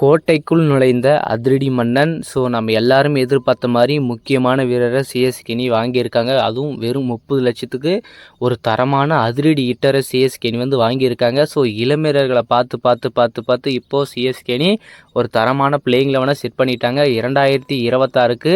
கோட்டைக்குள் நுழைந்த அதிரடி மன்னன். ஸோ நம்ம எல்லாரும் எதிர்பார்த்த மாதிரி முக்கியமான வீரரை சிஎஸ்கேனி வாங்கியிருக்காங்க. அதுவும் வெறும் முப்பது லட்சத்துக்கு ஒரு தரமான அதிரடி ஹிட்டரை சிஎஸ்கேனி வந்து வாங்கியிருக்காங்க. ஸோ இளமீரர்களை பார்த்து பார்த்து பார்த்து பார்த்து இப்போது சிஎஸ்கேனி ஒரு தரமான பிளேயிங் லெவனை செட் பண்ணிட்டாங்க. இரண்டாயிரத்தி இருபத்தாறுக்கு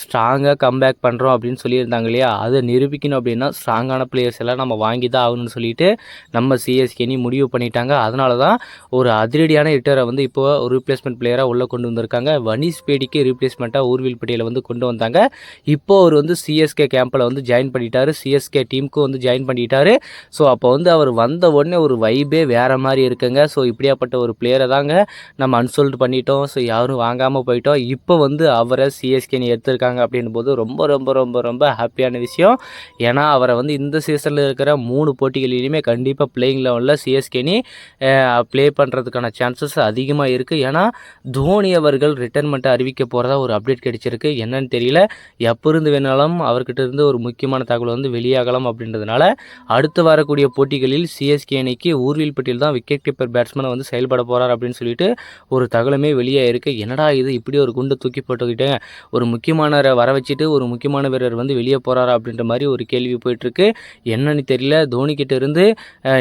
ஸ்ட்ராங்காக கம்பேக் பண்ணுறோம் அப்படின்னு சொல்லியிருந்தாங்க இல்லையா? அதை நிரூபிக்கணும் அப்படின்னா ஸ்ட்ராங்கான பிளேயர்ஸ் எல்லாம் நம்ம வாங்கி தான் ஆகணும்னு சொல்லிட்டு நம்ம சிஎஸ்கேனி முடிவு பண்ணிட்டாங்க. அதனால தான் ஒரு அதிரடியான ஹிட்டரை வந்து இப்போது ஒரு ரீப்ளேஸ்மெண்ட் பிளேயராக உள்ளே கொண்டு வந்திருக்காங்க. வனிஷ் பேடிக்கு ரீப்ளேஸ்மெண்ட்டாக ஊர்வில் பட்டியலை வந்து கொண்டு வந்தாங்க. இப்போ அவர் வந்து சிஎஸ்கே கேம்பில் வந்து ஜாயின் பண்ணிட்டாரு. சிஎஸ்கே டீமுக்கும் வந்து ஜாயின் பண்ணிட்டாரு. ஸோ அப்போ வந்து அவர் வந்த உடனே ஒரு வைபே வேறு மாதிரி இருக்குங்க. ஸோ இப்படியாப்பட்ட ஒரு பிளேயரை தாங்க நம்ம அன்சோல்ட் பண்ணிட்டோம். ஸோ யாரும் வாங்காமல் போயிட்டோம். இப்போ வந்து அவரை சிஎஸ்கேனி எடுத்திருக்காங்க அப்படின் போது ரொம்ப ரொம்ப ரொம்ப ரொம்ப ஹாப்பியான விஷயம். ஏன்னா அவரை வந்து இந்த சீசனில் இருக்கிற மூணு போட்டிகளிலுமே கண்டிப்பாக பிளேயிங் லெவலில் சிஎஸ்கேனி ப்ளே பண்ணுறதுக்கான சான்சஸ் அதிகமாக இருக்குது ஏன்னா தோனி அவர்கள் ரிட்டைர்மெண்ட்டை அறிவிக்க போகிறதா ஒரு அப்டேட் கிடைச்சிருக்கு. என்னன்னு தெரியல. எப்போ இருந்து வேணாலும் அவர்கிட்ட இருந்து ஒரு முக்கியமான தகவல் வந்து வெளியாகலாம் அப்படின்றதுனால அடுத்து வரக்கூடிய போட்டிகளில் சிஎஸ்கே அணிக்கு ஊர்வில் பட்டியல் தான் விக்கெட் கீப்பர் பேட்ஸ்மேனை வந்து செயல்பட போகிறார் அப்படின்னு சொல்லிட்டு ஒரு தகவலுமே வெளியே இருக்குது என்னடா இது இப்படி ஒரு குண்டு தூக்கி போட்டுக்கிட்டேன் ஒரு முக்கியமான வர வச்சுட்டு ஒரு முக்கியமான வீரர் வந்து வெளியே போகிறாரா அப்படின்ற மாதிரி ஒரு கேள்வி போயிட்டுருக்கு என்னன்னு தெரியல. தோனி இருந்து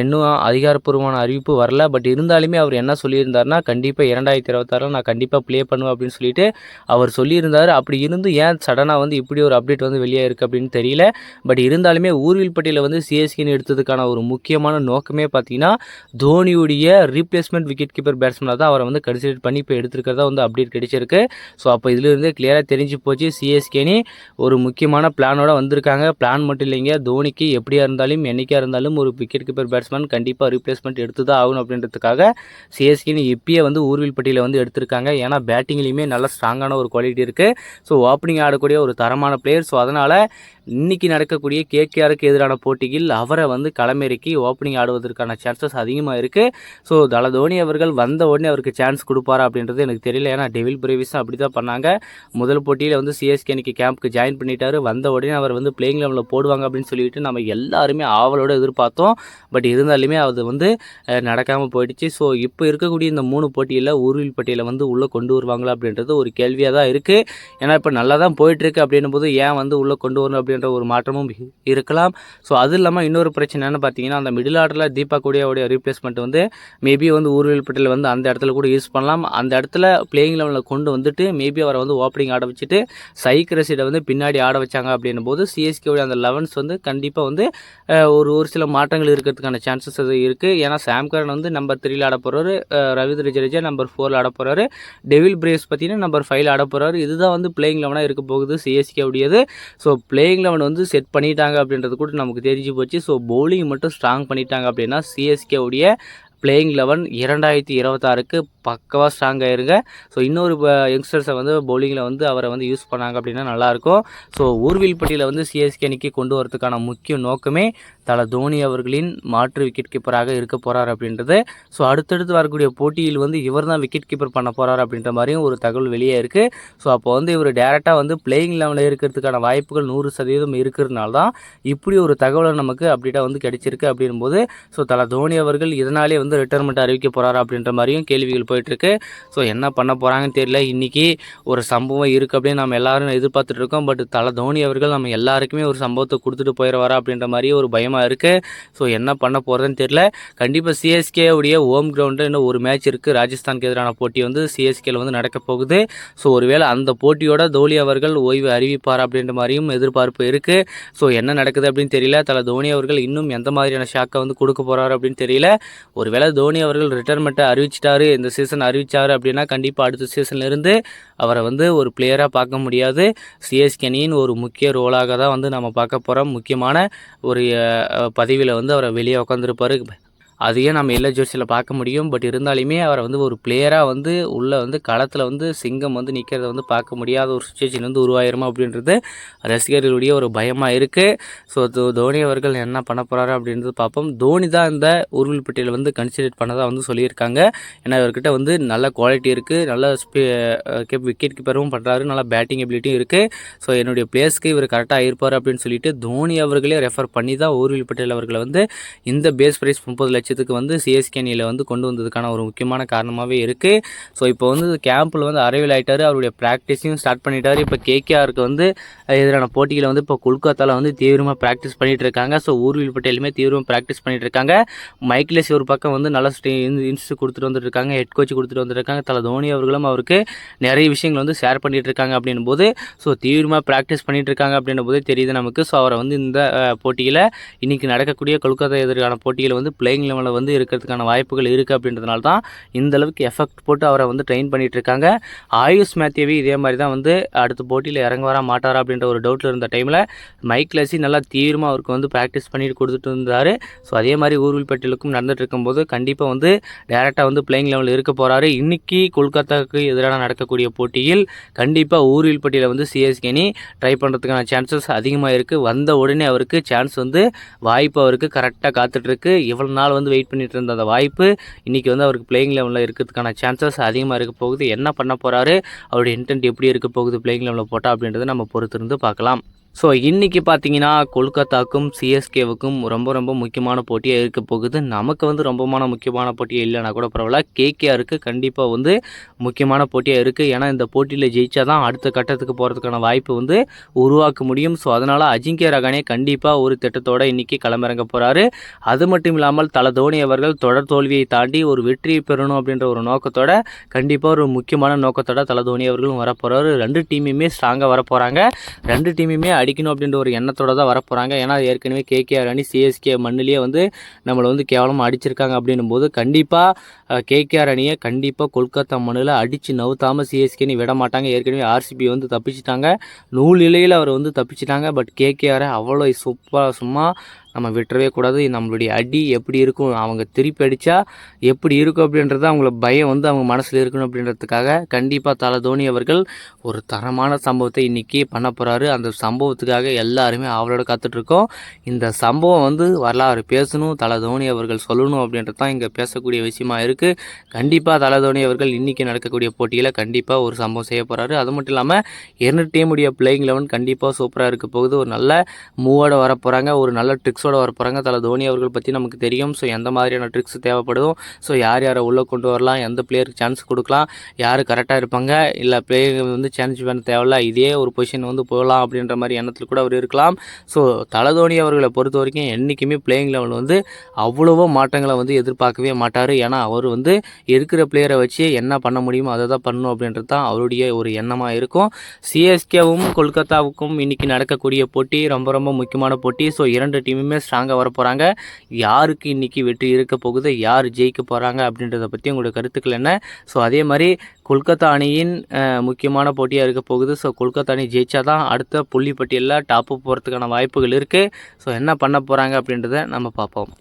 இன்னும் அதிகாரப்பூர்வமான அறிவிப்பு வரல. பட் இருந்தாலுமே அவர் என்ன சொல்லியிருந்தார்னா கண்டிப்பாக இரண்டாயிரத்தி இருபத்தாறில் நான் கண்டிப்பாக ப்ளே பண்ணுவேன் அப்படின்னு சொல்லிட்டு அவர் சொல்லியிருந்தார். அப்படி இருந்து ஏன் சடனாக வந்து இப்படி ஒரு அப்டேட் வந்து வெளியே இருக்குது அப்படின்னு தெரியல. பட் இருந்தாலுமே ஊர்வில் பட்டியலில் வந்து சிஎஸ்கின்னு எடுத்ததுக்கான ஒரு முக்கியமான நோக்கமே பார்த்தீங்கன்னா தோனியுடைய ரீப்ளேஸ்மெண்ட் விக்கெட் கீப்பர் பேட்ஸ்மனாக தான் அவரை வந்து கன்சிடர் பண்ணி இப்போ எடுத்துருக்கிறதா வந்து அப்டேட் கிடைச்சிருக்கு. ஸோ அப்போ இதிலிருந்து கிளியராக தெரிஞ்சு போச்சு. சிஎஸ்கேனி ஒரு முக்கியமான பிளானோட வந்திருக்காங்க. பிளான் மட்டும் இல்லைங்க. தோனிக்கு எப்படியா இருந்தாலும் என்னைக்காக இருந்தாலும் ஒரு விக்கெட் கீப்பர் பேட்ஸ்மேன் கண்டிப்பாக ரீப்ளேஸ்மெண்ட் எடுத்து தான் ஆகணும் அப்படின்றதுக்காக சிஎஸ்கேனி இப்பயே வந்து ஊர்வில் குவாலிட்டியில் வந்து எடுத்திருக்காங்க. ஏன்னா பேட்டிங்லேயுமே நல்ல ஸ்ட்ராங்கான ஒரு குவாலிட்டி இருக்குது ஸோ ஓப்பனிங் ஆடக்கூடிய ஒரு தரமான பிளேயர் ஸோ அதனால் இன்றைக்கி நடக்கக்கூடிய கேகேஆருக்கு எதிரான போட்டியில் அவரை வந்து களமிறக்கி ஓப்பனிங் ஆடுவதற்கான சான்சஸ் அதிகமாக இருக்குது ஸோ தல தோனி அவர்கள் வந்த உடனே அவருக்கு சான்ஸ் கொடுப்பாரா அப்படின்றது எனக்கு தெரியல. ஏன்னா டெவில் பிரேவிஸும் அப்படி தான் பண்ணாங்க. முதல் போட்டியில் வந்து சிஎஸ்கே அன்றைக்கி கேம்ப்க்கு ஜாயின் பண்ணிட்டார். வந்த உடனே அவர் வந்து பிளேயிங் லெவலில் போடுவாங்க அப்படின்னு சொல்லிட்டு நம்ம எல்லாருமே ஆவலோடு எதிர்பார்த்தோம். பட் இருந்தாலுமே அது வந்து நடக்காமல் போயிடுச்சு. ஸோ இப்போ இருக்கக்கூடிய இந்த மூணு போட்டியில் ஊர்வில் பட்டியலை வந்து உள்ளே கொண்டு வருவாங்களா அப்படின்றது ஒரு கேள்வியாக தான் இருக்குது ஏன்னா இப்போ நல்லா தான் போயிட்டுருக்கு அப்படின்னும் போது ஏன் வந்து உள்ளே கொண்டு வரணும் அப்படின்ற ஒரு மாற்றமும் இருக்கலாம். ஸோ அது இல்லாமல் இன்னொரு பிரச்சனைன்னு பார்த்தீங்கன்னா அந்த மிடில் ஆர்டரில் தீபா கூடியோடைய ரீப்ளேஸ்மெண்ட் வந்து மேபி வந்து ஊர்வில் பட்டியல் வந்து அந்த இடத்துல கூட யூஸ் பண்ணலாம். அந்த இடத்துல பிளேயிங் லெவலில் கொண்டு வந்துட்டு மேபி அவரை வந்து ஓப்பனிங் ஆட வச்சுட்டு சைக் வந்து பின்னாடி ஆட வச்சாங்க அப்படின்னும் போது சிஎஸ்கேவுடைய அந்த லெவன்ஸ் வந்து கண்டிப்பாக வந்து ஒரு ஒரு சில மாற்றங்கள் இருக்கிறதுக்கான சான்சஸ் அது இருக்குது ஏன்னா சாம்கரன் வந்து நம்பர் த்ரீல ஆட போகிறாரு ரவீந்திர ஜடேஜா நம்பர் ஃபோர் ஃபோரில் ஆட போகிறாரு டெவில் பிரேவ்ஸ் பார்த்தீங்கன்னா நம்பர் ஃபைவ்ல ஆட போகிறாரு இதுதான் வந்து பிளேயிங் லெவனாக இருக்க போகுது. சிஎஸ்கே உடையது. ஸோ பிளேயிங் லெவன் வந்து செட் பண்ணிட்டாங்க அப்படின்றது கூட நமக்கு தெரிஞ்சு போச்சு. ஸோ பவுலிங் மட்டும் ஸ்ட்ராங் பண்ணிட்டாங்க அப்படின்னா சிஎஸ்கே உடைய பிளேயிங் லெவன் இரண்டாயிரத்தி இருபத்தாறுக்கு பக்கவாக ஸ்ட்ராங் ஆயிருங்க. ஸோ இன்னொரு யங்ஸ்டர்ஸை வந்து பவுலிங்கில் வந்து அவரை வந்து யூஸ் பண்ணாங்க அப்படின்னா நல்லாயிருக்கும். ஸோ ஊர்வில் பட்டியில் வந்து சிஎஸ்கே அணிக்கு கொண்டு வரதுக்கான முக்கிய நோக்கமே தல தோனி அவர்களின் மாற்று விக்கெட் கீப்பராக இருக்க போகிறார் அப்படின்றது. ஸோ அடுத்தடுத்து வரக்கூடிய போட்டியில் வந்து இவர் தான் விக்கெட் கீப்பர் பண்ண போகிறார் அப்படின்ற மாதிரியும் ஒரு தகவல் வெளியே இருக்குது ஸோ அப்போ வந்து இவர் டேரெக்டாக வந்து பிளேயிங் லெவலில் இருக்கிறதுக்கான வாய்ப்புகள் நூறு சதவீதம் இருக்கிறதுனால தான் இப்படி ஒரு தகவலை நமக்கு அப்டேட்டாக வந்து கிடைச்சிருக்கு அப்படின்போது ஸோ தல தோனி அவர்கள் இதனாலே வந்து வந்து ரிட்டைர்மெண்ட் அறிவிக்க போகிறாரா அப்படின்ற மாதிரியும் கேள்விகள் போயிட்டுருக்கு. ஸோ என்ன பண்ண போகிறாங்கன்னு தெரியல. இன்றைக்கி ஒரு சம்பவம் இருக்குது அப்படின்னு நம்ம எல்லோரும் எதிர்பார்த்துட்டு இருக்கோம். பட் தலை தோனி அவர்கள் நம்ம எல்லாருக்குமே ஒரு சம்பவத்தை கொடுத்துட்டு போயிடுவாரா அப்படின்ற மாதிரி ஒரு பயமாக இருக்குது ஸோ என்ன பண்ண போகிறதுன்னு தெரியல. கண்டிப்பாக சிஎஸ்கே உடைய ஹோம் கிரவுண்டு இன்னும் ஒரு மேட்ச் இருக்குது ராஜஸ்தானுக்கு எதிரான போட்டி வந்து சிஎஸ்கேல வந்து நடக்க போகுது. ஸோ ஒருவேளை அந்த போட்டியோட தோனி அவர்கள் ஓய்வு அறிவிப்பார் அப்படின்ற மாதிரியும் எதிர்பார்ப்பு இருக்குது ஸோ என்ன நடக்குது அப்படின்னு தெரியல. தலை தோனி அவர்கள் இன்னும் எந்த மாதிரியான ஷாக்கை வந்து கொடுக்க போகிறாரு அப்படின்னு தெரியல. ஒருவேளை ஒருவேளை தோனி அவர்கள் ரிட்டைர்மெண்ட்டை அறிவிச்சிட்டாரு இந்த சீசன் அறிவிச்சார் அப்படின்னா கண்டிப்பாக அடுத்த சீசன்லேருந்து அவரை வந்து ஒரு பிளேயராக பார்க்க முடியாது. சிஎஸ்கே அணியின் ஒரு முக்கிய ரோலாக தான் வந்து நம்ம பார்க்க போகிறோம் முக்கியமான ஒரு பதவியில் வந்து அவரை வெளியே உட்காந்துருப்பார் அதையும் நம்ம எல்லா ஜோசியில் பார்க்க முடியும். பட் இருந்தாலுமே அவரை வந்து ஒரு பிளேயராக வந்து உள்ளே வந்து களத்தில் வந்து சிங்கம் வந்து நிற்கிறத வந்து பார்க்க முடியாத ஒரு சுச்சுவேஷன் வந்து உருவாயிருமா அப்படின்றது ரசிகர்களுடைய ஒரு பயமாக இருக்குது ஸோ தோனி அவர்கள் என்ன பண்ண போகிறாரு அப்படின்றது பார்ப்போம். தோனி தான் இந்த உருவில் வந்து கன்சிடர் பண்ணதாக வந்து சொல்லியிருக்காங்க. ஏன்னா இவர்கிட்ட வந்து நல்ல குவாலிட்டி இருக்குது நல்ல விக்கெட் கீப்பரும் பண்ணுறாரு நல்ல பேட்டிங் எபிலிட்டியும் இருக்குது ஸோ என்னுடைய பிளேஸ்க்கு இவர் கரெக்டாக இருப்பார் அப்படின்னு சொல்லிட்டு தோனி அவர்களே ரெஃபர் பண்ணி தான் ஊர்வில் பட்டேல் அவர்களை வந்து இந்த பேஸ் ப்ரைஸ் முப்பது லட்சம் லட்சத்துக்கு வந்து சிஎஸ்கே அணியில் வந்து கொண்டு வந்ததுக்கான ஒரு முக்கியமான காரணமாகவே இருக்குது ஸோ இப்போ வந்து கேம்பில் வந்து அரைவில் ஆகிட்டார் அவருடைய ப்ராக்டிஸையும் ஸ்டார்ட் பண்ணிட்டார். இப்போ கேகேஆருக்கு வந்து எதிரான போட்டியில் வந்து இப்போ கொல்கத்தாவில் வந்து தீவிரமாக ப்ராக்டிஸ் பண்ணிகிட்டு இருக்காங்க. ஸோ ஊர்வில் பட்டேலுமே தீவிரமாக ப்ராக்டிஸ் பண்ணிகிட்டு இருக்காங்க. மைக்லேஸ் ஒரு பக்கம் வந்து நல்ல இன்ஸ்ட் கொடுத்துட்டு வந்துருக்காங்க ஹெட் கோச் கொடுத்துட்டு வந்துருக்காங்க தலை தோனி அவர்களும் அவருக்கு நிறைய விஷயங்கள் வந்து ஷேர் பண்ணிட்டு இருக்காங்க அப்படின்னும் போது ஸோ தீவிரமாக ப்ராக்டிஸ் பண்ணிகிட்டு இருக்காங்க அப்படின்னும் போதே தெரியுது நமக்கு. ஸோ அவரை வந்து இந்த போட்டியில் இன்றைக்கி நடக்கக்கூடிய கொல்கத்தா எதிரான போட்டியில் வந்து பிளேயிங் லெவலில் வந்து இருக்கிறதுக்கான வாய்ப்புகள் இருக்குது அப்படின்றதுனால தான் இந்த அளவுக்கு எஃபெக்ட் போட்டு அவரை வந்து ட்ரெயின் பண்ணிட்டு இருக்காங்க. ஆயுஷ் மேத்யவி இதே மாதிரி தான் வந்து அடுத்த போட்டியில் இறங்க வர மாட்டாரா அப்படின்ற ஒரு டவுட்டில் இருந்த டைமில் மைக் லசி நல்லா தீவிரமாக அவருக்கு வந்து ப்ராக்டிஸ் பண்ணிட்டு கொடுத்துட்டு இருந்தார். ஸோ அதே மாதிரி ஊர்வில் பட்டியலுக்கும் நடந்துட்டு இருக்கும்போது கண்டிப்பாக வந்து டேரெக்டாக வந்து பிளேயிங் லெவலில் இருக்க போகிறாரு இன்னைக்கு கொல்கத்தாவுக்கு எதிரான நடக்கக்கூடிய போட்டியில் கண்டிப்பாக ஊர்வில் பட்டியலில் வந்து சிஎஸ்கே அணி ட்ரை பண்ணுறதுக்கான சான்சஸ் அதிகமாக இருக்குது வந்த உடனே அவருக்கு சான்ஸ் வந்து வாய்ப்பு அவருக்கு கரெக்டாக காத்துட்ருக்கு இவ்வளோ நாள் வந்து வெயிட் பண்ணிட்டு இருந்த அந்த வாய்ப்பு இன்றைக்கி வந்து அவருக்கு பிளேயிங் லெவலில் இருக்கிறதுக்கான சான்சஸ் அதிகமாக இருக்க போகுது. என்ன பண்ண போகிறாரு அவருடைய இன்டென்ட் எப்படி இருக்க போகுது? பிளேயிங் லெவலில் போட்டால் அப்படின்றத நம்ம பொறுத்திருந்து பார்க்கலாம். ஸோ இன்றைக்கி பார்த்தீங்கன்னா கொல்கத்தாக்கும் சிஎஸ்கேவுக்கும் ரொம்ப ரொம்ப முக்கியமான போட்டியாக இருக்க போகுது. நமக்கு வந்து ரொம்பமான முக்கியமான போட்டியாக இல்லைனா கூட பரவாயில்ல. கேகேஆருக்கு கண்டிப்பாக வந்து முக்கியமான போட்டியாக இருக்குது ஏன்னா இந்த போட்டியில் ஜெயிச்சா தான் அடுத்த கட்டத்துக்கு போகிறதுக்கான வாய்ப்பு வந்து உருவாக்க முடியும். ஸோ அதனால் அஜிங்கிய ரகானே கண்டிப்பாக ஒரு திட்டத்தோடு இன்றைக்கி களமிறங்க போகிறாரு அது மட்டும் இல்லாமல் தல தோனி அவர்கள் தொடர் தோல்வியை தாண்டி ஒரு வெற்றியை பெறணும் அப்படின்ற ஒரு நோக்கத்தோட கண்டிப்பாக ஒரு முக்கியமான நோக்கத்தோட தல தோனி அவர்களும் வரப்போகிறாரு ரெண்டு டீமுமே ஸ்ட்ராங்காக வரப்போகிறாங்க ரெண்டு டீமுமே அடிக்கணும் அப்படின்ற ஒரு எண்ணத்தோட தான் வரப்போகிறாங்க ஏன்னா ஏற்கனவே கேகேஆர் அணி சிஎஸ்கே மண்ணிலேயே வந்து நம்மளை வந்து கேவலமாக அடிச்சிருக்காங்க அப்படின்னும் போது கண்டிப்பாக கேகேஆர் அணியை கண்டிப்பாக கொல்கத்தா மண்ணில் அடித்து நவுத்தாமல் சிஎஸ்கே அணி விட மாட்டாங்க. ஏற்கனவே ஆர்சிபி வந்து தப்பிச்சிட்டாங்க. நூல் நிலையில் அவர் வந்து தப்பிச்சிட்டாங்க. பட் கேகேஆரை அவ்வளோ சூப்பராக சும்மா நம்ம விட்டுறவே கூடாது. நம்மளுடைய அடி எப்படி இருக்கும் அவங்க திருப்பி அடித்தா எப்படி இருக்கும் அப்படின்றது அவங்கள பயம் வந்து அவங்க மனசில் இருக்கணும் அப்படின்றதுக்காக கண்டிப்பாக தலை தோனி அவர்கள் ஒரு தரமான சம்பவத்தை இன்றைக்கி பண்ண போகிறாரு அந்த சம்பவத்துக்காக எல்லாருமே அவளோட காத்துட்ருக்கோம். இந்த சம்பவம் வந்து வரலாறு பேசணும் தலை தோனி அவர்கள் சொல்லணும் அப்படின்றது தான் இங்கே பேசக்கூடிய விஷயமா இருக்குது கண்டிப்பாக தலை தோனி அவர்கள் இன்றைக்கி நடக்கக்கூடிய போட்டியில் கண்டிப்பாக ஒரு சம்பவம் செய்ய போகிறாரு அது மட்டும் இல்லாமல் இரண்டு டீமுடைய பிளேயிங் லெவன் கண்டிப்பாக சூப்பராக இருக்க போகுது. ஒரு நல்ல மூவோட வர போகிறாங்க ஒரு நல்ல ட்ரிக்ஸோட ஒரு போகிறாங்க தலை தோனி அவர்கள் பற்றி நமக்கு தெரியும். ஸோ எந்த மாதிரியான ட்ரிக்ஸ் தேவைப்படுதோ ஸோ யார் யாரை உள்ளே கொண்டு வரலாம் எந்த பிளேயருக்கு சான்ஸ் கொடுக்கலாம் யார் கரெக்டாக இருப்பாங்க இல்லை பிளேயர் வந்து சான்ஸ் பண்ண தேவையில்ல இதே ஒரு பொசிஷன் வந்து போகலாம் அப்படின்ற மாதிரி எண்ணத்தில் கூட அவர் இருக்கலாம். ஸோ தலை தோனி அவர்களை பொறுத்த வரைக்கும் என்றைக்குமே பிளேயிங் லெவல் வந்து அவ்வளவோ மாற்றங்களை வந்து எதிர்பார்க்கவே மாட்டார். ஏன்னா அவர் வந்து இருக்கிற பிளேயரை வச்சு என்ன பண்ண முடியுமோ அதை தான் பண்ணணும் அப்படின்றது தான் அவருடைய ஒரு எண்ணமாக இருக்கும். சிஎஸ்கேவும் கொல்கத்தாவுக்கும் இன்றைக்கி நடக்கக்கூடிய போட்டி ரொம்ப ரொம்ப முக்கியமான போட்டி. ஸோ இரண்டு டீமுமே ஸ்ட்ராங்காக வர போகிறாங்க யாருக்கு இன்றைக்கி வெற்றி இருக்க போகுது யார் ஜெயிக்க போகிறாங்க அப்படின்றத பற்றி உங்களோட கருத்துக்கள் என்ன? ஸோ அதே மாதிரி கொல்கத்தா அணியின் முக்கியமான போட்டியாக இருக்க போகுது. ஸோ கொல்கத்தா அணி ஜெயிச்சா தான் அடுத்த புள்ளி பட்டியலில் டாப்பு போகிறதுக்கான வாய்ப்புகள் இருக்குது ஸோ என்ன பண்ண போகிறாங்க அப்படின்றத நம்ம பார்ப்போம்.